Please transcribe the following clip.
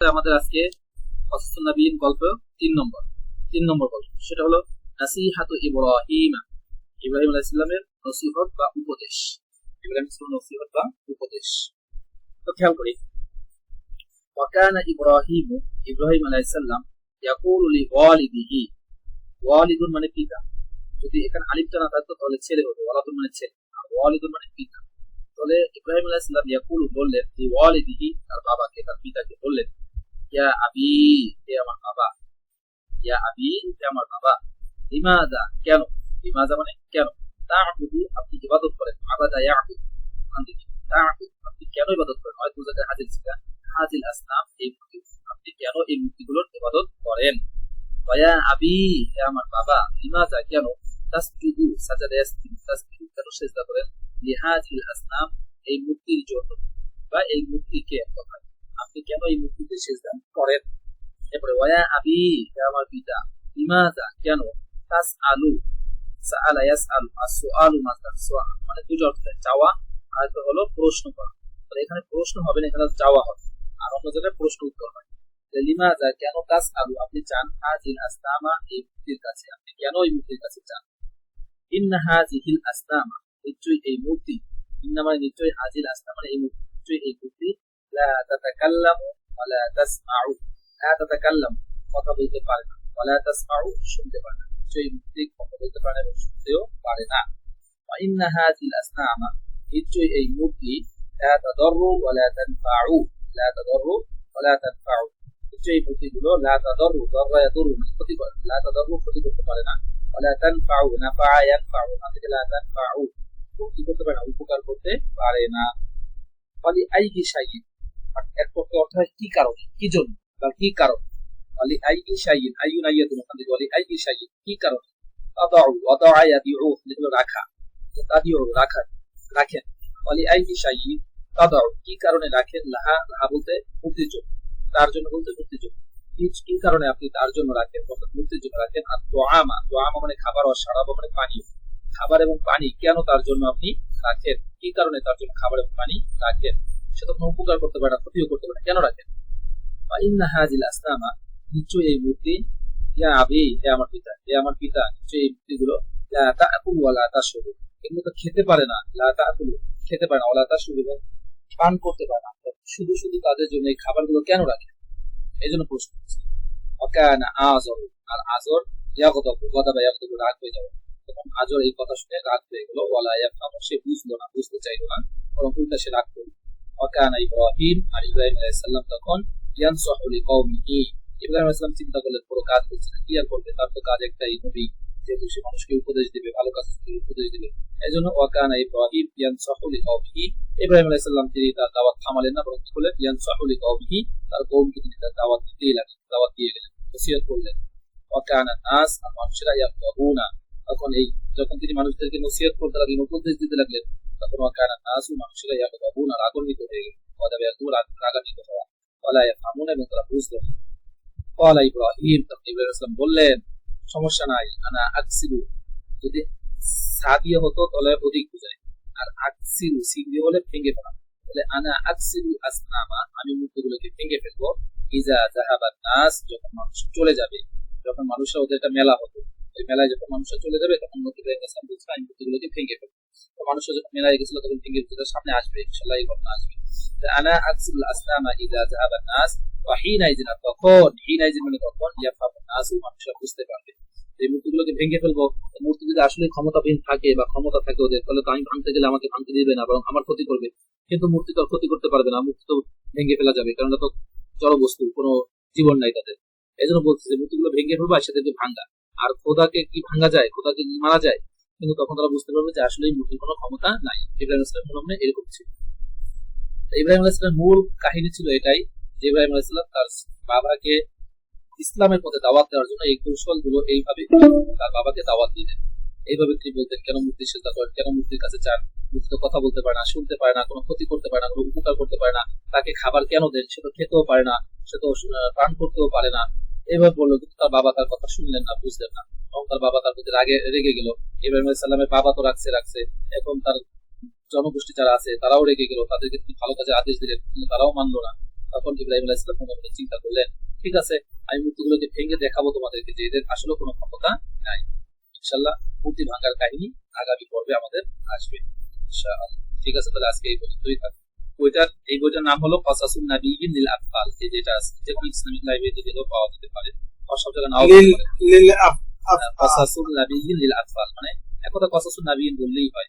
আমাদের আজকে নবীন গল্প তিন নম্বর। তিন নম্বর গল্প। সেটা হলো, নাসিহাতু ইব্রাহিম। ইব্রাহিম আলাইহিস সালামের নসিহত বা উপদেশ। ইব্রাহিম সালামের নসিহত বা উপদেশ। তো খেয়াল করি। ওয়াকানা ইব্রাহিম ইব্রাহিম আলাইহিস সালাম, ইয়াকুলু ওয়ালিদিহি ওয়ালিদুন মানে পিতা। যদি এখানে আলিফটা না থাকতো, তাহলে ছেলে হতো। ওয়ালাদুন মানে ছেলে। আর ওয়ালিদুন মানে পিতা। তাহলে ইব্রাহিম আলাইহিস সালাম ইয়াকুলু বললেন লি ওয়ালিদিহি তার বাবাকে, তার পিতাকে বললেন ইয়া আবি হে আমার বাবা ইয়া আবি হে আমার বাবা লিমাদা কেন লিমাদা মানে কেন তাআবুদু আপনি ইবাদত করেন আবাদা ইয়াবুদ আপনি তাআবুদ আপনি কেন ইবাদত করেন হয়তো জায়গায় হাজির ছিল হাজিল আসনাম এই মূর্তি আপনি কেন এই মূর্তিগুলোর ইবাদত করেন ওয়া আবি হে আমার বাবা লিমাদা কেন তাসজুদু সাজাদা ইয়াসজুদু তাসজুদু কেন সেজদা করেন লিহাজিল আসনাম এই মূর্তির জন্য বা এই মূর্তিকে কথা কেন এই মূর্তিতে করেন। পিতা মানে দুটো অর্থ চাওয়া আর একটা হলো প্রশ্ন করা। তাহলে এখানে প্রশ্ন হবে না, এখানে চাওয়া হবে। আর অন্য জায়গায় প্রশ্ন উত্তর হয়। লিমাজা, কেন তাস আলু? আপনি চান হাজিল আসনামা এই মূর্তির কাছে। আপনি কেন এই মূর্তির কাছে চান? ইন্না হাজিহিল আসনামা নিশ্চয়ই এই মূর্তি ইন্না নিশ্চয়ই হাজিল আসনামা মানে এই মূর্তি নিশ্চয়ই এই মূর্তি লা তাতাকাল্লামু ওয়ালা তাসমাউ লা তাতাকাল্লাম কথা বলতে পারে না ওয়ালা তাসমাউ শুনতে পারে না নিশ্চয়ই মূর্তি কথা বলতে পারে এবং শুনতেও পারে না ওয়া ইন্না হাজিল আসনামা নিশ্চয়ই এই মূর্তি লা তাদাররু ওয়ালা তানফাউ লা তাদাররু ওয়ালা তানফাউ নিশ্চয়ই এই মূর্তিগুলো লা তাদাররু দাররা ইয়াদুরু ক্ষতি করে লা তাদাররু ক্ষতি করতে পারে না ওয়ালা তানফাউ নাফা ইয়ানফাউ না থেকে লা তানফাউ ক্ষতি করতে পারে না উপকার করতে পারে না ফলে আইগি শাইন কি কারণে? কি জন্য? বা কি কারণ? শাইন আইয়ুন আইয়াতুন ওখান থেকে বলে আইগি শাইন কি ইয়াদিউ যেগুলো রাখা। রাখা, রাখেন। ফলে আইগি শাইন তাদাউ কি কারণে রাখেন? লাহা লাহা বলতে তার জন্য বলতে কি কারণে আপনি তার জন্য রাখেন? অর্থাৎ মুক্তির জন্য রাখেন। আর দোয়ামা দোয়ামা মানে খাবার মানে খাবার এবং পানি কেন তার জন্য আপনি রাখেন? কি কারণে তার জন্য খাবার এবং পানি রাখেন? কোনো উপকার করতে পারে ক্ষতিও করতে পারে কেন রাখেন ইন্না হাজিল নিশ্চয়ই এই মূর্তি, ইয়া আবি, হে আমার পিতা, হে আমার পিতা, নিশ্চয়ই এই মূর্তিগুলো ওয়া এগুলো তো খেতে পারে না। খেতে পারে না এবং পান করতে পারে না। শুধু শুধু তাদের জন্য এই খাবারগুলো কেন রাখেন এই জন্য প্রশ্ন অকানা আজর আর আজর ইয়াগদব গদাবা ইয়াগদব রাগ হয়ে যাবে। তখন আজর এই কথা শুনে রাগ হয়ে গেল। ওয়ালা সে বুঝলো না, বুঝতে চাইলো না। বরং উল্টা সে রাগ করল। ওয়াকানা ইব্রাহিম আর তখন ইয়ানসাহু লিকাওমিহি ইব্রাহিম চিন্তা করলেন কাজ কি আর করবে? তার তো কাজ একটাই, নবী। সে মানুষকে উপদেশ ভালো কাজ উপদেশ এই জন্য ওয়াকানা ইব্রাহিম লিকাওমিহি। ইব্রাহিম তিনি তার দাওয়াত থামালেন না, বরং কি করলেন ইয়ানসাহু লিকাওমিহি। তার কওমকে তিনি তার দাওয়াত দিতেই লাগলেন, দাওয়াত দিয়ে গেলেন করলেন। ওয়াকানা নাস আর মানুষেরা ইয়াফতাহুনা তখন এই, যখন তিনি মানুষদেরকে নসিহত করতে লাগলেন, উপদেশ দিতে লাগলেন তখন ওয়াকানা নাসু মানুষেরা ইয়াফতাহুনা রাগান্বিত হয়ে গেল। ওয়াদাবে একদম রাগান্বিত হওয়া। ওয়ালা ইয়াফহামুনা এবং তারা বুঝলেন ওয়ালা সমস্যা নাই, আনা আকসিলু যদি সাদিয়া হতো তাহলে অধিক বুঝায়। আর আকসিলু দিয়ে বলে ভেঙে ফেলা বলে আনা আকসিলু আসনামা, আমি মূর্তিগুলোকে ভেঙে ফেলব। ইজা জাহাবাত নাস, যখন মানুষ চলে যাবে, যখন মানুষরা ওদের একটা মেলা হতো। ওই মেলায় যখন মানুষরা চলে যাবে, তখন ইব্রাহিম ইসলাম মূর্তিগুলোকে ভেঙে ফেলব। তো মানুষরা মেলায় গেছিল, তখন সামনে আসবে ইনশাল্লাহ এই ঘটনা আসবে। আনা আকসিলু ইজা জাহাবাত নাস তখন মানে তখন নাস মানুষরা বুঝতে পারবে। মূর্তিগুলোকে ভেঙে ফেলব। মূর্তি যদি আসলে ক্ষমতাবিহীন থাকে বা ক্ষমতা থাকে ওদের, তাহলে তো আমি ভাঙতে গেলে আমাকে ভাঙতে দিবে না, বরং আমার ক্ষতি করবে। কিন্তু মূর্তি তো ক্ষতি করতে পারবে না, মূর্তি তো ভেঙে ফেলা যাবে, কারণ তো জড় বস্তু, কোনো জীবন নাই তাদের। এই জন্য বলছে যে মূর্তিগুলো ভেঙে ফেলব আর সেটাকে ভাঙ্গা আর খোদাকে কি ভাঙ্গা যায়? খোদাকে কি মারা যায়? কিন্তু তখন তারা বুঝতে পারবে যে আসলে মূর্তির কোনো ক্ষমতা নাই। ইব্রাহিম ইসলাম মনে এরকম ছিল। ইব্রাহিম আলাইসলামের মূল কাহিনী ছিল এটাই যে ইব্রাহিম আলাইসলাম তার বাবাকে ইসলামের পথে দাওয়াত দেওয়ার জন্য এই কৌশলগুলো এইভাবে তার বাবাকে দাওয়াত দিলেন। এইভাবে তিনি বলতেন, কেন মূর্তি শ্রদ্ধা করেন? কেন মূর্তির কাছে চান মূর্তি কথা বলতে পারে না শুনতে পারে না, কোনো ক্ষতি করতে পারে না, কোনো উপকার করতে পারে না। তাকে খাবার কেন দেন? সে তো খেতেও পারে না, সে তো পান করতেও পারে না। এইভাবে বলল, কিন্তু তার বাবা তার কথা শুনলেন না, বুঝলেন না। এবং তার বাবা তার প্রতি রাগে, রেগে গেল। ইব্রাহিম সাল্লামের বাবা তো রাখছে রাখছে এখন তার জনগোষ্ঠী যারা আছে, তারাও রেগে গেল। তাদেরকে ভালো কাজে আদেশ দিলেন, কিন্তু তারাও মানলো না। তখন ইব্রাহিম মনে মনে চিন্তা করলেন? ঠিক আছে, আমি মূর্তিগুলোকে ভেঙে দেখাবো তোমাদেরকে, যে এদের আসলে কোনো ক্ষমতা নাই। ইনশাল্লাহ মূর্তি ভাঙার কাহিনী আগামী পর্বে আমাদের আসবে। ঠিক আছে, তাহলে আজকে এই পর্যন্তই থাকবে বইটার এই বইটার নাম হলো কসাসুল নাবিয়িন লিল আতফাল এই যেটা আছে যে কোনো ইসলামিক লাইব্রেরিতে গেলেও পাওয়া যেতে পারে। আর সব জায়গায় নাও লিল পাওয়া কসাসুল নাবিয়িন লিল আতফাল মানে একথা কসাসুল নাবিয়িন বললেই হয়।